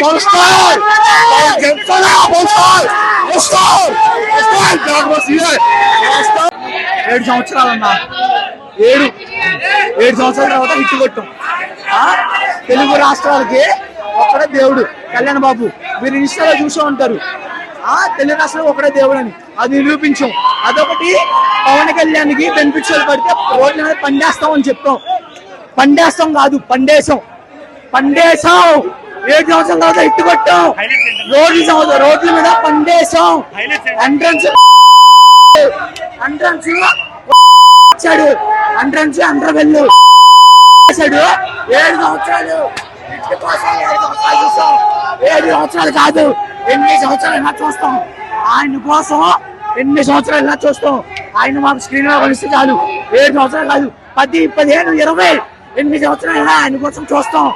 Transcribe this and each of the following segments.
Polestar! Polestar! Polestar! Polestar! Star ఏడు సంవత్సరాలు అన్నా. ఏడు. ఏడు సంవత్సరాల తర్వాత హిట్ కొట్టం. తెలుగు రాష్ట్రాలకి ఒక్కడే దేవుడు. కళ్యాణ్ బాబు మీరు ఇన్స్టాలో చూసే ఉంటారు. ఆ? తెలుగు రాష్ట్రం ఒకడే దేవుడు అని అది నిరూపించాం. అదొకటి పవన్ కళ్యాణ్కి బెనిఫిట్స్ పడితే రోడ్ల మీద పండేస్తాం అని చెప్తాం. పండేస్తాం కాదు పండేశం. పండేశాం. ఏడు సంవత్సరాల తర్వాత హిట్ కొట్టాం. రోడ్ల సంవత్సరం రోడ్ల మీద పండేసాం ఎంట్రన్స్ ఎంట్రన్స్ వచ్చాడు. ఎంట్రన్స్ అండర్ వెళ్ళు. చేశాడు ఏడు సంవత్సరాలు. ఇంటి కోసం ఏడు సంవత్సరాలు చూస్తాం ఏడు సంవత్సరాలు కాదు ఎన్ని సంవత్సరాలు అయినా చూస్తాం. ఆయన కోసం ఎన్ని సంవత్సరాలు అయినా చూస్తాం. ఆయన మాకు స్క్రీన్లో కలిస్తే చాలు. ఏడు సంవత్సరాలు కాదు పది పదిహేను ఇరవై ఎన్ని సంవత్సరాలు ఆయన కోసం చూస్తాం.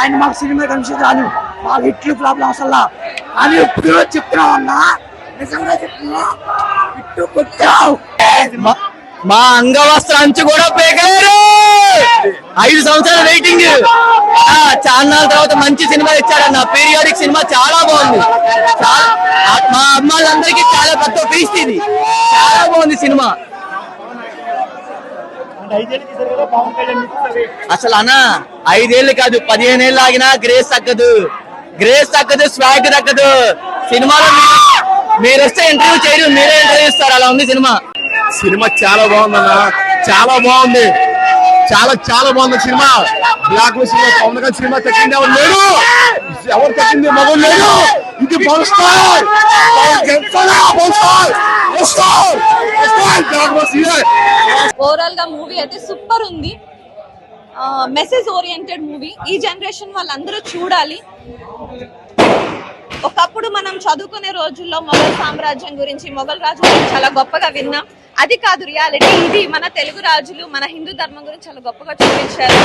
ఆయన మాకు సినిమా కలిస్తే చాలు మాకు హిట్లు ఫ్లాప్లు అవసరంలా కానీ ఇప్పుడు చెప్తున్నాం అన్నా. నిజంగా చెప్తున్నా. ఇట్టు కొట్టావు. మా అంగవస్త్ర అంచు కూడా పేకారు ఐదు సంవత్సరాల వెయిటింగ్. చాలా తర్వాత మంచి సినిమా ఇచ్చాడన్న పీరియాడిక్ సినిమా చాలా బాగుంది. మా అమ్మాయిలందరికీ చాలా పెద్ద ఫీస్ట్ ఇది. చాలా బాగుంది సినిమా. అసలు అన్న ఐదేళ్ళు కాదు పదిహేను ఏళ్ళు ఆగినా గ్రేస్ తగ్గదు. గ్రేస్ తగ్గదు స్వాగ్ తగ్గదు. సినిమాలో మీరు- మీరు వస్తే ఇంటర్వ్యూ చేయరు మీరే ఇంటర్వ్యూ ఇస్తారు. అలా ఉంది సినిమా. సినిమా చాలా బాగుందన్న. చాలా బాగుంది. చాలా చాలా బాగుంది సినిమా. బ్లాక్ సినిమా పవన్ కళ్యాణ్ సినిమా తగ్గింది. ఎవరు లేరు ఎవరు తగ్గింది? మగలు లేరు. ఇది స్టార్. పవన్ స్టార్. ఓవరాల్గా మూవీ అయితే సూపర్ ఉంది. మెసేజ్ ఓరియంటెడ్ మూవీ ఈ జనరేషన్ వాళ్ళందరూ చూడాలి. ఒకప్పుడు మనం చదువుకునే రోజుల్లో మొఘల్ సామ్రాజ్యం గురించి మొఘల్ రాజు గురించి చాలా గొప్పగా విన్నాం. అది కాదు రియాలిటీ ఇది మన తెలుగు రాజులు మన హిందూ ధర్మం గురించి చాలా గొప్పగా చూపించారు.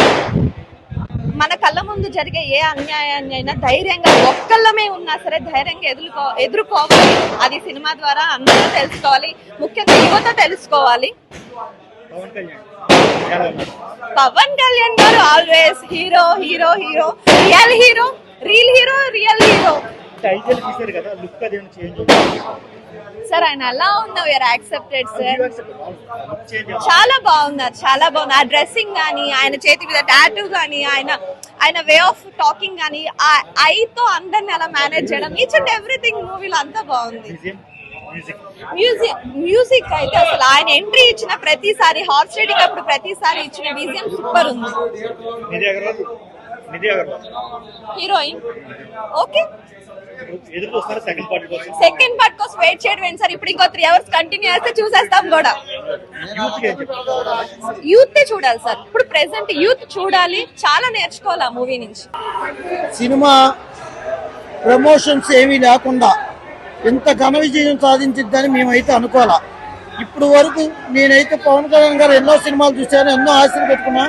మన కళ్ళ ముందు జరిగే ఏ అన్యాయాన్ని అయినా ధైర్యంగా ఒక్కళ్ళమే ఉన్నా సరే ధైర్యంగా ఎదుర్కో ఎదుర్కోవాలి. అది సినిమా ద్వారా అందరూ తెలుసుకోవాలి. ముఖ్యంగా యువత తెలుసుకోవాలి. Pawan Kalyan garu always hero hero hero real hero real hero real hero title తీశారు కదా లుక్ అది చేంజ్ సార్ ఆయన ఎలా ఉన్నా వేర్ యాక్సెప్టెడ్ సార్ చాలా బాగున్నారు చాలా బాగుంది. ఆ డ్రెస్సింగ్ కానీ ఆయన చేతి మీద టాటూ కానీ ఆయన ఆయన వే ఆఫ్ టాకింగ్ కానీ ఆ ఐతో అందరిని అలా మేనేజ్ చేయడం ఈచ్ అండ్ ఎవ్రీథింగ్ మూవీలో అంతా బాగుంది. మ్యూజిక్ మ్యూజిక్ మ్యూజిక్ అయితే అసలు ఆయన ఎంట్రీ ఇచ్చిన ప్రతిసారి హార్స్ రైడింగ్ అప్పుడు ప్రతిసారి ఇచ్చిన విజయం సూపర్ ఉంది. హీరోయిన్ ఓకే సెకండ్ పార్ట్ కోసం వెయిట్ చేయడం ఏంటి సార్? ఇప్పుడు ఇంకో త్రీ అవర్స్ కంటిన్యూ చేస్తే చూసేస్తాం కూడా. యూత్ చూడాలి సార్. ఇప్పుడు ప్రెసెంట్ యూత్ చూడాలి. చాలా నేర్చుకోవాలి ఆ మూవీ నుంచి. సినిమా ప్రమోషన్స్ ఏమీ లేకుండా ఇంత ఘన విజయం సాధించిద్దని మేమైతే అనుకోవాలా. ఇప్పుడు వరకు నేనైతే పవన్ కళ్యాణ్ గారు ఎన్నో సినిమాలు చూశాను ఎన్నో ఆశలు పెట్టుకున్నా.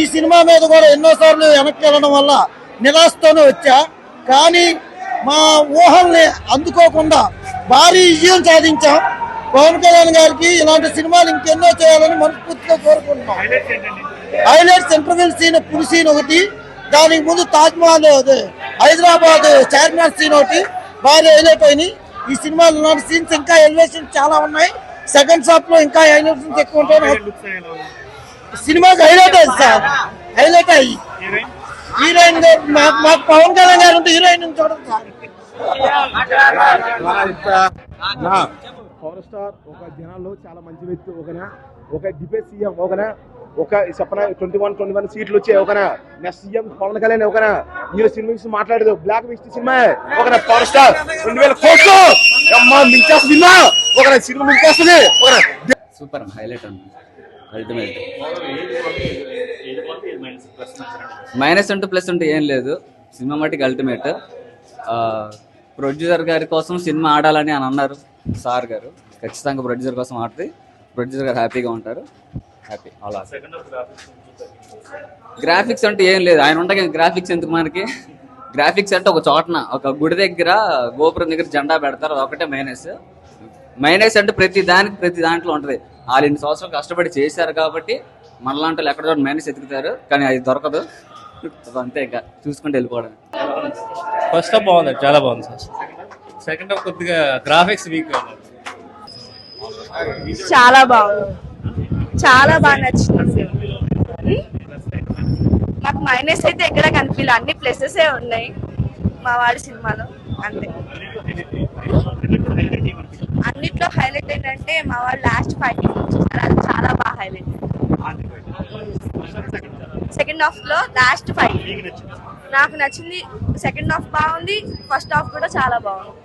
ఈ సినిమా మీద కూడా ఎన్నోసార్లు వెనక్కి వెళ్ళడం వల్ల నిరాశతోనే వచ్చా. కానీ మా ఊహల్ని అందుకోకుండా భారీ విజయం సాధించాం. పవన్ కళ్యాణ్ గారికి ఇలాంటి సినిమాలు ఇంకెన్నో చేయాలని మనస్ఫూర్తిగా కోరుకుంటున్నాం. హైలైట్స్ ఏంటండి ఇంటర్వెల్ సీన్ పులి సీన్ ఒకటి దానికి ముందు తాజ్మహల్ హైదరాబాద్ చార్మినార్ సీన్ ఒకటి బాగా హైలైట్ అయినాయి. ఈ సినిమాలో ఇలాంటి సీన్స్ ఇంకా ఎలివేషన్ చాలా ఉన్నాయి. సెకండ్ హాఫ్లో ఇంకా ఎలివేషన్స్ ఎక్కువ ఉంటాయి. సినిమాకి హైలైట్ అయ్యింది సార్? హైలైట్ అయ్యి హీరోయిన్ మాకు మాకు పవన్ కళ్యాణ్ గారు ఉంటే హీరోయిన్ చూడండి సార్. పవర్ స్టార్ ఒక జనాల్లో చాలా మంచి వ్యక్తి ఒకనా? ఒక డిబేట్ సీఎం ఒకనా? ఒక చెప్పన ట్వంటీ వన్ ట్వంటీ వన్ సీట్లు వచ్చాయి ఒకనా? నెక్స్ట్ సీఎం పవన్ కళ్యాణ్ ఒకనా? హీరో సినిమా గురించి మాట్లాడదు బ్లాక్ విస్ట్ సినిమా. ఒక పవర్ స్టార్ రెండు వేల కోట్లు. అమ్మా మించేస్తుందా ఒక సినిమా. మించేస్తుంది ఒక సూపర్ హైలైట్ ఉంది అల్టిమేట్ మైనస్ ఉంటే ప్లస్ ఉంటే ఏం లేదు. సినిమా మటుకు అల్టిమేట్ ప్రొడ్యూసర్ గారి కోసం సినిమా ఆడాలని అని అన్నారు సార్ గారు. ఖచ్చితంగా ప్రొడ్యూసర్ కోసం ఆడితే ప్రొడ్యూసర్ గారు హ్యాపీగా ఉంటారు. హ్యాపీ అలా గ్రాఫిక్స్ అంటే ఏం లేదు. ఆయన ఉండగా గ్రాఫిక్స్ ఎందుకు మనకి? గ్రాఫిక్స్ అంటే ఒక చోటన ఒక గుడి దగ్గర గోపురం దగ్గర జెండా పెడతారు. అదొకటే మైనస్ మైనస్ అంటే ప్రతి దానికి ప్రతి దాంట్లో ఉంటది. వాళ్ళు ఇన్ని సంవత్సరాలు కష్టపడి చేశారు కాబట్టి మనలాంటి వాళ్ళు ఎక్కడ మైనస్ ఎతుకుతారు కానీ అది దొరకదు. అంతే ఇంకా. చూసుకుంటూ వెళ్ళిపోవడం ఫస్ట్ హాఫ్ బాగుంది. చాలా బాగుంది సార్. సెకండ్ హాఫ్ కొద్దిగా గ్రాఫిక్స్ వీక్ చాలా బాగుంది. చాలా బాగా నచ్చింది. మాకు మైనస్ అయితే ఎక్కడ కనిపించలేదు అన్ని ప్లసెస్ ఉన్నాయి. మా వాడి సినిమాలో అంతే. అన్నిట్లో హైలైట్ ఏంటంటే మా వాడు లాస్ట్ ఫైవ్ చూసారు అది చాలా బాగా హైలైట్ సెకండ్ హాఫ్లో లాస్ట్ ఫైవ్ నాకు నచ్చింది సెకండ్ హాఫ్ బాగుంది ఫస్ట్ హాఫ్ కూడా చాలా బాగుంది.